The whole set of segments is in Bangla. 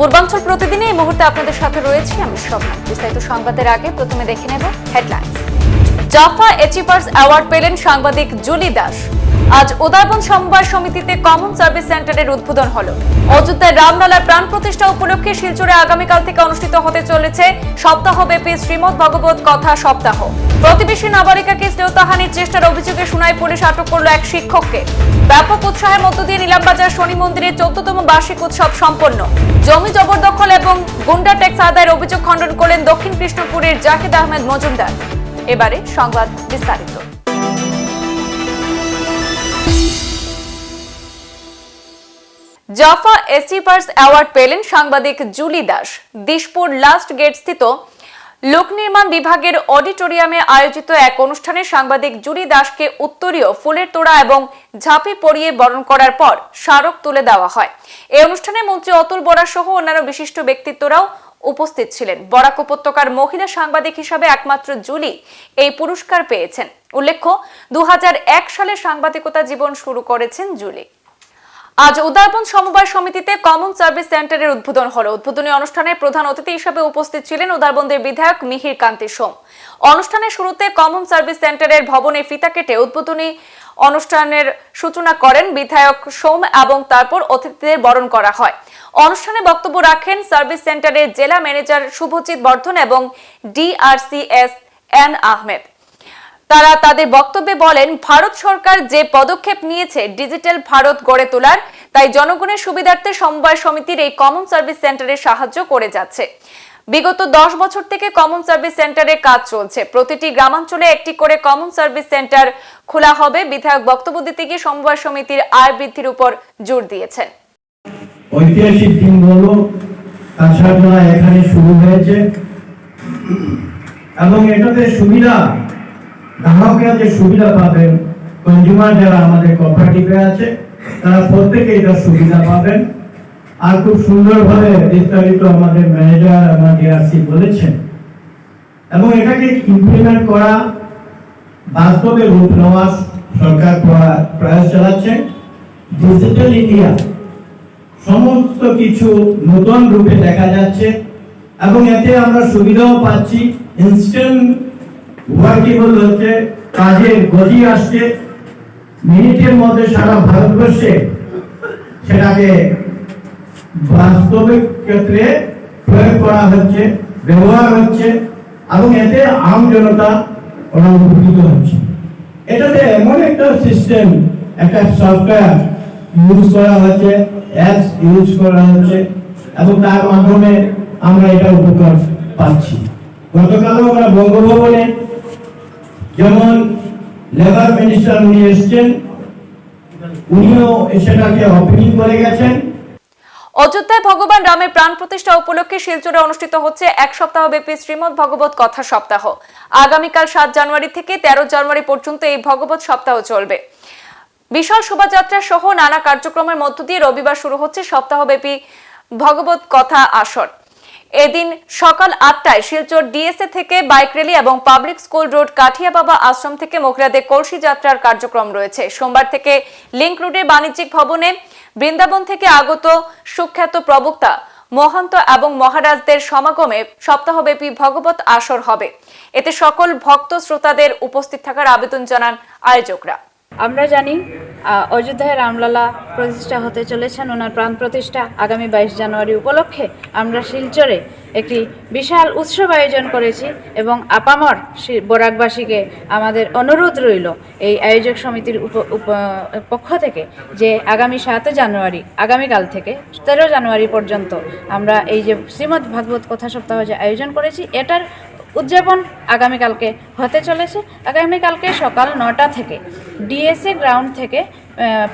পূর্বাঞ্চল প্রতিদিনে এই মুহূর্তে আপনাদের সাথে রয়েছি আমি শোভনা। বিস্তারিত সংবাদের আগে প্রথমে দেখে নেব হেডলাইন জাফা এচিপার্স অ্যাওয়ার্ড পেলেন সাংবাদিক জুলি দাস। আজ উদয়বন সমবায় সমিতিতে কমন সার্ভিস সেন্টারের উদ্বোধন হলো। অযোধ্যার রামলালার প্রাণ প্রতিষ্ঠা উপলক্ষে শিলচরে আগামীকাল থেকে অনুষ্ঠিত হতে চলেছে সপ্তাহব্যাপী শ্রীমদ ভগবত কথা সপ্তাহ। প্রতিবেশী নাবালিকাকে শ্রেয়তাহানির চেষ্টার অভিযোগে শুনাই পুলিশ আটক করল এক শিক্ষককে। ব্যাপক উৎসাহের মধ্য দিয়ে নীলামবাজার শনি মন্দিরের চোদ্দতম বার্ষিক উৎসব সম্পন্ন। জমি জবরদখল এবং গুন্ডা ট্যাক্স আদায়ের অভিযোগ খণ্ডন করলেন দক্ষিণ কৃষ্ণপুরের জাহিদ আহমেদ মজুমদার। এবারে সংবাদ বিস্তারিত। জাফা এসিপার্স অ্যাওয়ার্ড পেলেন সাংবাদিক জুলি দাস। দিশপুর লাস্ট গেট স্থিত লোক নির্মাণ বিভাগের অডিটোরিয়ামে আয়োজিত এক অনুষ্ঠানে সাংবাদিক জুলি দাসকে উত্তরীয় ফুলের তোড়া এবং ঝাঁপি পরিয়ে বরণ করার পর স্মারক তুলে দেওয়া হয়। এই অনুষ্ঠানে মন্ত্রী অতুল বরা সহ অন্যান্য বিশিষ্ট ব্যক্তিত্বরাও উপস্থিত ছিলেন। বরাক উপত্যকার মহিলা সাংবাদিক হিসাবে একমাত্র জুলি এই পুরস্কার পেয়েছেন। উল্লেখ্য দু হাজার এক সালে সাংবাদিকতা জীবন শুরু করেছেন জুলি। আজ উদয়বন সমবায় সমিতিতে কমন সার্ভিস সেন্টারের উদ্বোধন হলো। উদ্বোধনী অনুষ্ঠানে প্রধান অতিথি হিসেবে উপস্থিত ছিলেন উদারবন্দের বিধায়ক মিহির কান্তি সোম। অনুষ্ঠানের শুরুতে কমন সার্ভিস সেন্টারের ভবনে ফিতা কেটে উদ্বোধনী অনুষ্ঠানের সূচনা করেন বিধায়ক সোম এবং তারপর অতিথিদের বরণ করা হয়। অনুষ্ঠানে বক্তব্য রাখেন সার্ভিস সেন্টারের জেলা ম্যানেজার শুভজিৎ বর্ধন এবং ডিআরসিএস এন আহমেদ। তারা তাদের বক্তব্যে বলেন, ভারত সরকার যে পদক্ষেপ নিয়েছে ডিজিটাল ভারত গড়ে তোলার, তাই জনগণের সুবিধার্থে সমবায় সমিতির এই কমন সার্ভিস সেন্টারে সাহায্য করে যাচ্ছে। বিগত দশ বছর থেকে কমন সার্ভিস সেন্টারে কাজ চলছে। প্রতিটি গ্রামাঞ্চলে একটি করে কমন সার্ভিস সেন্টার খোলা হবে। বিধায়ক বক্তব্য দিতে গিয়ে সমবায় সমিতির আয় বৃদ্ধির উপর জোর দিয়েছেন ঐতিহাসিক তার সাধনা এখানে শুরু হয়েছে। এবং এটাতে সুবিধা গ্রাহকরা যে সুবিধা পাবেন কনজিউমার যারা আমাদের কোঅপারেটিভে আছে, তারা প্রত্যেকে এটা সুবিধা পাবেন। আর খুব সুন্দরভাবে বিস্তারিত আমাদের ম্যানেজার আমার ডিআরসি বলেছেন। এবং এটাকে ইমপ্লিমেন্ট করা বাস্তবে রূপ নেওয়া সরকার প্রয়া- প্রয়াস চালাচ্ছে। ডিজিটাল ইন্ডিয়া সমস্ত কিছু নতুন রূপে দেখা যাচ্ছে এবং এতে আমরা সুবিধাও পাচ্ছি। ইনস্ট্যান্ট ওয়ার্কেবল হচ্ছে কাজের গতি আসছে, মিনিটের মধ্যে সারা ভারতবর্ষে সেটাকে বাস্তবিক ক্ষেত্রে প্রয়োগ করা হচ্ছে, ব্যবহার হচ্ছে, এবং এতে আম জনতা ওরা উপকৃত হচ্ছে। এটাতে এমন একটা সিস্টেম একটা সফটওয়্যার ইউজ করা হচ্ছে অ্যাপস ইউজ করা হচ্ছে, এবং তার মাধ্যমে আমরা এটা উপকার পাচ্ছি। গতকালও আমরা বঙ্গভবনে যেমন লেবার মিনিস্টার উনি এসছেন, উনিও সেটাকে ওপেনিং করে গেছেন। অযোধ্যায় ভগবান রামের প্রাণ প্রতিষ্ঠা উপলক্ষে শিলচরে অনুষ্ঠিত হচ্ছে এক সপ্তাহ ব্যাপী শ্রীমদ ভগবত কথা সপ্তাহ। আগামীকাল সাত জানুয়ারি থেকে তেরো জানুয়ারি পর্যন্ত এই ভগবত সপ্তাহ চলবে। বিশাল শোভাযাত্রা সহ নানা কার্যক্রমের মধ্য দিয়ে রবিবার শুরু হচ্ছে সপ্তাহব্যাপী ভগবত কথা আসর। এদিন সকাল আটটায় শিলচর ডিএসএ থেকে বাইক র্যালি এবং public school road Kathia Baba Ashram থেকে মহিলাদের কলসি যাত্রার কার্যক্রম রয়েছে। সোমবার থেকে লিংক রোডের বাণিজ্যিক ভবনে বৃন্দাবন থেকে আগত সুখ্যাত প্রবক্তা মহন্ত এবং মহারাজদের সমাগমে সপ্তাহব্যাপী ভগবত আসর হবে। এতে সকল ভক্ত শ্রোতাদের উপস্থিত থাকার আবেদন জানান আয়োজকরা। আমরা জানি অযোধ্যায় রামলালা প্রতিষ্ঠা হতে চলেছেন ওনার প্রাণ প্রতিষ্ঠা আগামী বাইশ জানুয়ারি উপলক্ষে। আমরা শিলচরে একটি বিশাল উৎসব আয়োজন করেছি এবং আপামর বরাকবাসীকে আমাদের অনুরোধ রইল এই আয়োজক সমিতির পক্ষ থেকে যে আগামী সাত জানুয়ারি, আগামীকাল থেকে তেরো জানুয়ারি পর্যন্ত আমরা এই যে শ্রীমদ্ ভাগবত কথা সপ্তাহ যে আয়োজন করেছি, এটার উদযাপন আগামীকালকে হতে চলেছে। আগামীকালকে সকাল নটা থেকে ডিএসএ গ্রাউন্ড থেকে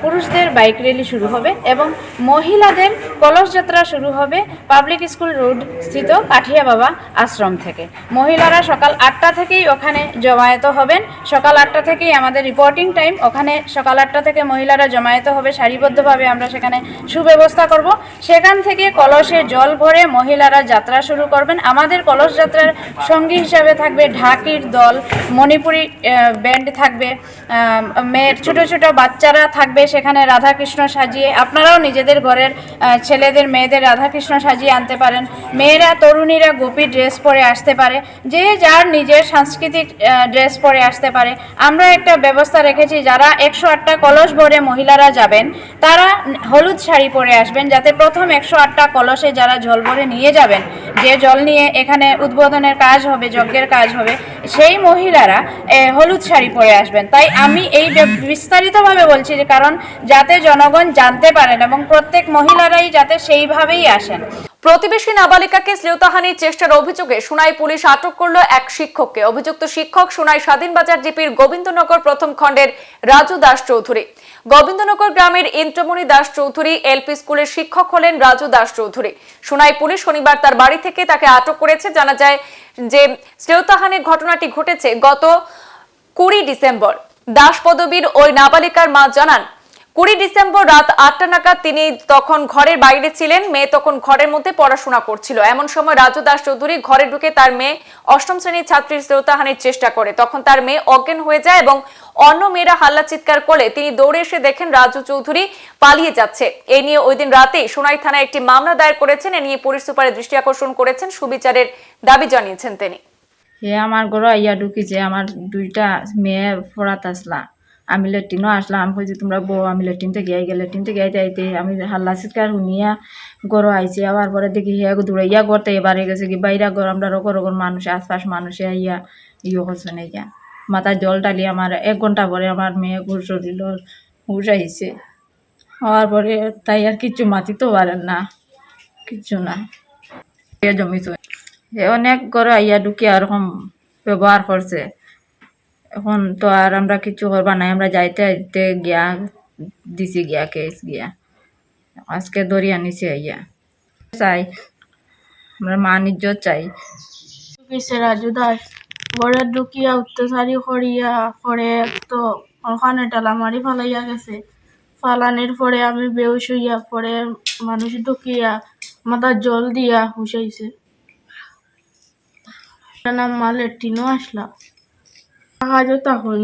পুরুষদের বাইক র্যালি শুরু হবে এবং মহিলাদের কলস যাত্রা শুরু হবে পাবলিক স্কুল রোড স্থিত কাঠিয়া বাবা আশ্রম থেকে। মহিলারা সকাল আটটা থেকেই ওখানে জমায়েত হবেন। সকাল আটটা থেকেই আমাদের রিপোর্টিং টাইম ওখানে সকাল আটটা থেকে মহিলারা জমায়েত হবে, সারিবদ্ধভাবে আমরা সেখানে সুব্যবস্থা করব। সেখান থেকে কলসে জল ভরে মহিলারা যাত্রা শুরু করবেন। আমাদের কলস যাত্রার সঙ্গী হিসাবে থাকবে ঢাকির দল, মণিপুরি ব্যান্ড থাকবে মেয়ের ছোট ছোট বাচ্চারা থাকবে সেখানে রাধাকৃষ্ণ সাজিয়ে আপনারাও নিজেদের ঘরের ছেলেদের, মেয়েদের রাধাকৃষ্ণ সাজিয়ে আনতে পারেন। মেয়েরা, তরুণীরা গোপী ড্রেস পরে আসতে পারে। যে যার নিজের সাংস্কৃতিক ড্রেস পরে আসতে পারে। আমরা একটা ব্যবস্থা রেখেছি, যারা একশো আটটা কলস ভরে মহিলারা যাবেন, তারা হলুদ শাড়ি পরে আসবেন, যাতে প্রথম একশো আটটা কলসে যারা জল ভরে নিয়ে যাবেন যে জল নিয়ে এখানে উদ্বোধনের কাজ হবে, যজ্ঞের কাজ হবে, সেই মহিলারা হলুদ শাড়ি পরে আসবেন। তাই আমি এই বিস্তারিতভাবে বলছি যে, কারণ যাতে জনগণ জানতে পারেন এবং প্রত্যেক মহিলারাই যাতে সেইভাবেই আসেন। প্রতিবেশী নাবালিকাকে শ্লীলতাহানির চেষ্টার অভিযোগে সুনাই পুলিশ আটক করল এক শিক্ষককে। অভিযুক্ত শিক্ষক সুনাই স্বাধীনবাজার জিপির গোবিন্দনগর প্রথম খণ্ডের রাজু দাস চৌধুরী। গোবিন্দনগর গ্রামের ইন্দ্রমণি দাস চৌধুরী এলপি স্কুলের শিক্ষক হলেন রাজু দাস চৌধুরী। সুনাই পুলিশ শনিবার তার বাড়ি থেকে তাকে আটক করেছে। জানা যায় যে শ্রেয়তাহানের ঘটনাটি ঘটেছে গত কুড়ি ডিসেম্বর। দাস পদবীর ওই নাবালিকার মা জানান কুড়ি ডিসেম্বর রাত আটটা নাগাদ তিনি তখন ঘরের বাইরে ছিলেন। মেয়ে তখন ঘরের মধ্যে পড়াশোনা করছিল। এমন সময় রাজু দাস চৌধুরী ঘরে ঢুকে তার মেয়ে অষ্টম শ্রেণির ছাত্রীর শ্রোতাহানির চেষ্টা করে। তখন তার মেয়ে অজ্ঞান হয়ে যায় এবং অন্য মেয়েরা হাল্লা চিৎকার করলে তিনি দৌড়ে এসে দেখেন রাজু চৌধুরী পালিয়ে যাচ্ছে। এ নিয়ে ওই দিন রাতেই সোনাই থানায় একটি মামলা দায়ের করেছেন। এ নিয়ে পুলিশ সুপারের দৃষ্টি আকর্ষণ করেছেন। সুবিচারের দাবি জানিয়েছেন তিনি। হে আমার ঘরে আইয়া ঢুকিছে। আমার দুইটা মেয়ে পড়াত আসলা। আমি লেট্রিনও আসলাম, আমি কইছি, তোমরা বউ, আমি লেট্রিন থেকে আই গেলে লেট্রিন থেকে আইতে আইতে আমি হাল্লা চিৎকার শুনিয়া গরো আইছি। আবার পরে দেখি হে দৌড়াইয়া করতে এবারে গেছে কি, বাইরা ঘর, আমরা রকম রকম মানুষ, আশপাশ মানুষে আইয়া ইয়ে করছে না ইয়া। মাথায় জল ডালি আমার এক ঘণ্টা পরে আমার মেয়ে ঘুষ শরীর হুশ আইছে। হওয়ার পরে তাই আর কিচ্ছু মাতিতেও পারেন না কিচ্ছু না। এ জমিত এ অনেক করে আইয়া ঢুকে এরকম ব্যবহার করছে। এখন তো আর আমরা কিছু করবা নাই, আমরা যাইতে যাইতে গিয়া দিছি গিয়া কেস গিয়া। আজকে ধরি আনিছে আইয়া। চাই, আমরা মান ইজ্জত চাই। রাজু দাস, ঘরে ঢুকিয়া অত্যাচারি করিয়া পরে তো ওখানে টালা মারি ফালাইয়া গেছে। ফালানির পরে আমি বেউস হইয়া পরে মানুষ ঢুকিয়া মাথা জল দিয়া হুসাইছে নাম মা লেট্রিনও আসলাম হাজো হন।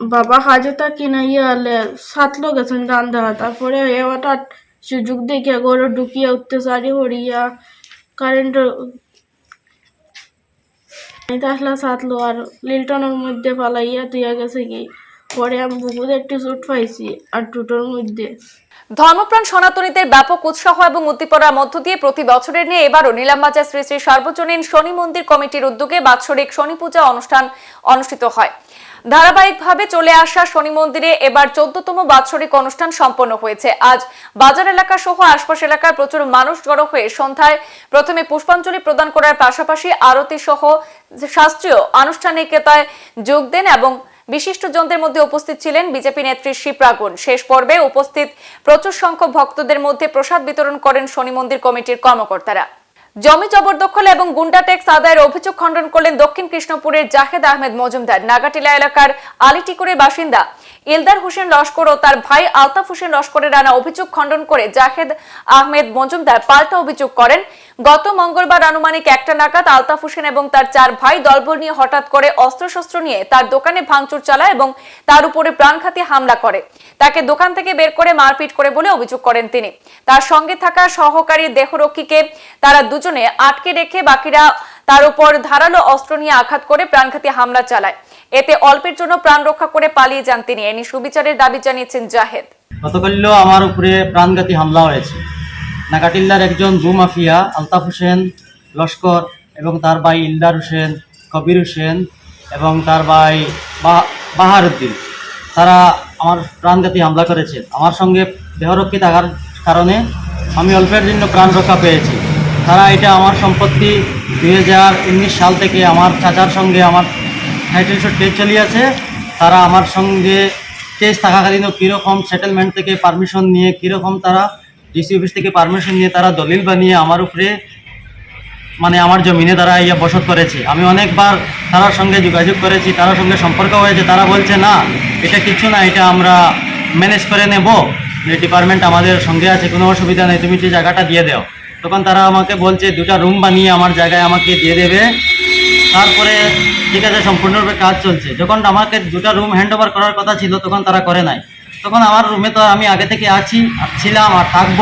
বাবা হাজতা কিনাইয়া আলে সাতলো গেছেন গান দেওয়া তারপরে এ হঠাৎ সুযোগ দেখে গরু ঢুকিয়া অত্যাচারি হরিয়া কারেন্ট আসলা সাতলো আর লিল্টনের মধ্যে পালাইয়া তুইয়া গেছে কি? পরে আমি পাইছি আর টুটোর মধ্যে। ধর্মপ্রাণ সনাতনীদের ব্যাপক উৎসাহ এবং উদ্দীপনার মধ্য দিয়ে প্রতি বছরের নিয়ে এবারও নিলামবাজার শ্রী শ্রী সার্বজনীন শনি মন্দির কমিটির উদ্যোগে বাৎসরিক শনি পূজা অনুষ্ঠান অনুষ্ঠিত হয়। ধারাবাহিকভাবে চলে আসা শনি মন্দিরে এবার চোদ্দতম বাৎসরিক অনুষ্ঠান সম্পন্ন হয়েছে। আজ বাজার এলাকা সহ আশপাশ এলাকার প্রচুর মানুষ জড়ো হয়ে সন্ধ্যায় প্রথমে পুষ্পাঞ্জলি প্রদান করার পাশাপাশি আরতি সহ শাস্ত্রীয় আনুষ্ঠানিকতায় যোগ দেন এবং বিশিষ্ট জনদের মধ্যে উপস্থিত ছিলেন বিজেপি নেত্রী শিপ্রাগুন শেষ পর্বে উপস্থিত প্রচুর সংখ্যক ভক্তদের মধ্যে প্রসাদ বিতরণ করেন শনি মন্দির কমিটির কর্মকর্তারা। জমি জবরদখল এবং গুন্ডা ট্যাক্স আদায়ের অভিযোগ খণ্ডন করলেন দক্ষিণ কৃষ্ণপুরের জাহেদ আহমেদ মজুমদার। নাগাটিলা এলাকার আলিটিকুরের বাসিন্দা ইলদার হোসেন লস্কর ও তার ভাই আলতাফ হোসেন লস্করের আনা অভিযোগ খণ্ডন করে জাহেদ আহমেদ মজুমদার পাল্টা অভিযোগ করেন। গত মঙ্গলবার আনুমানিক একটা নাগাদ আলতাফ হোসেন এবং তার চার ভাই দলবল নিয়ে হঠাৎ করে অস্ত্রশস্ত্র নিয়ে তার দোকানে ভাঙচুর চালায় এবং তার উপরে প্রাণঘাতী হামলা করে। তাকে দোকান থেকে বের করে মারপিট করে বলে অভিযোগ করেন তিনি। তার সঙ্গে থাকা সহকারী দেহরক্ষীকে তারা দুজনে আটকে রেখে বাকিরা তার উপর ধারালো অস্ত্র নিয়ে আঘাত করে প্রাণঘাতী হামলা চালায়। এতে অল্পের জন্য প্রাণ রক্ষা করে পালিয়ে যান তিনি। এ নিয়ে সুবিচারের দাবি জানিয়েছেন জাহেদ। গতকালও আমার উপরে প্রাণঘাতী হামলা হয়েছে। নাগাটিল্লার একজন জু মাফিয়া আলতাফ হোসেন লস্কর এবং তার ভাই ইলদার হোসেন, কবির হোসেন এবং তার ভাই বা- বাহার উদ্দিন তারা আমার প্রাণঘাতী হামলা করেছে। আমার সঙ্গে দেহরক্ষী থাকার কারণে আমি অল্পের জন্য প্রাণ রক্ষা পেয়েছি। তারা এটা আমার সম্পত্তি দুই হাজার উনিশ সাল থেকে আমার চাচার সঙ্গে আমার টাইটেল শট কেস চলিয়েছে। তারা আমার সঙ্গে কেস থাকাকালীনও কীরকম সেটেলমেন্ট থেকে পারমিশন নিয়ে কীরকম তারা ডিসি অফিস থেকে পারমিশন নিয়ে তারা দলিল বানিয়ে আমার উপরে মানে আমার জমিনে তারা ইয়ে বসত করেছে। আমি অনেকবার তার সঙ্গে যোগাযোগ করেছি তার সঙ্গে সম্পর্ক হয়েছে। তারা বলছে, না, এটা কিছু না, এটা আমরা ম্যানেজ করে নেব। যে ডিপার্টমেন্ট আমাদের সঙ্গে আছে, কোনো অসুবিধা নেই, তুমি যে জায়গাটা দিয়ে দাও। তখন তারা আমাকে বলছে, দুটা রুম বানিয়ে আমার জায়গায় আমাকে দিয়ে দেবে। তারপরে ঠিক আছে, সম্পূর্ণরূপে কাজ চলছে। যখন আমাকে দুটা রুম হ্যান্ড ওভার করার কথা ছিল, তখন তারা করে নাই। তখন আমার রুমে তো আমি আগে থেকে আছি, ছিলাম আর থাকব।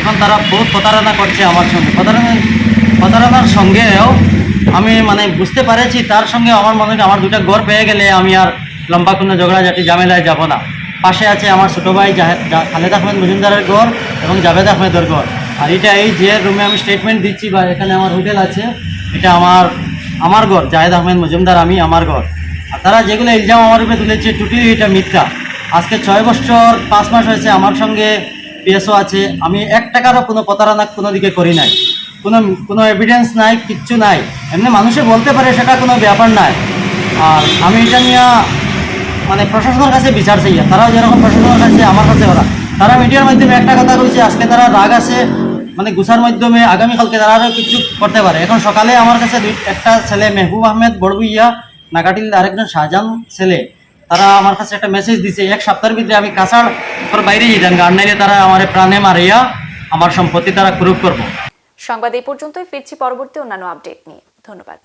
এখন তারা বহুত প্রতারণা করছে আমার সঙ্গে। প্রতারণা প্রতারণার সঙ্গেও আমি মানে বুঝতে পেরেছি, তার সঙ্গে আমার মনে হয় আমার দুটা গড় পেয়ে গেলে আমি আর লম্বা কোনো ঝগড়াঝাটি, ঝামেলায় যাব না। পাশে আছে আমার ছোটো ভাই খালেদ আহমেদ মজুমদারের ঘর এবং জাভেদ আহমেদের ঘর আর এটা এই যে রুমে আমি স্টেটমেন্ট দিচ্ছি বা এখানে আমার হোটেল আছে, এটা আমার আমার ঘর জাহেদ আহমেদ মজুমদার আমি, আমার ঘর আর তারা যেগুলো ইলজাম আমার উপরে তুলেছে টুটি এটা মিথ্যা। আজকে ছয় বছর, পাঁচ মাস হয়েছে আমার সঙ্গে, পিএসও আছে। আমি এক টাকারও কোনো প্রতারণা কোনো দিকে করি নাই। কোনো কোনো এভিডেন্স নাই, কিচ্ছু নাই। এমনি মানুষে বলতে পারে সেটা কোনো ব্যাপার নাই। আর আমি এটা নিয়ে মানে প্রশাসনের কাছে বিচার চাই। তারাও যেরকম প্রশাসনের কাছে, আমার কাছে ওরা। তারা মিডিয়ার মাধ্যমে একটা কথা কইছে আজকে তারা রাগ আছে। মানে গুছার মাধ্যমে আগামীকালকে তারা আরও কিছু করতে পারে। এখন সকালে আমার কাছে একটা ছেলে, মেহবুব আহমেদ বড়বুইয়া, নাগাটিল আরেকজন শাহজাহান ছেলে। তারা আমার কাছে একটা মেসেজ দিছে, এক সপ্তাহের ভিতরে আমি উপর বাইরে যেতাম গান নাইলে তারা আমার প্রাণে মারিয়া আমার সম্পত্তি তারা ক্রুপ করব। সংবাদ এই পর্যন্তই। ফিরছি পরবর্তী অন্যান্য আপডেট নিয়ে। ধন্যবাদ।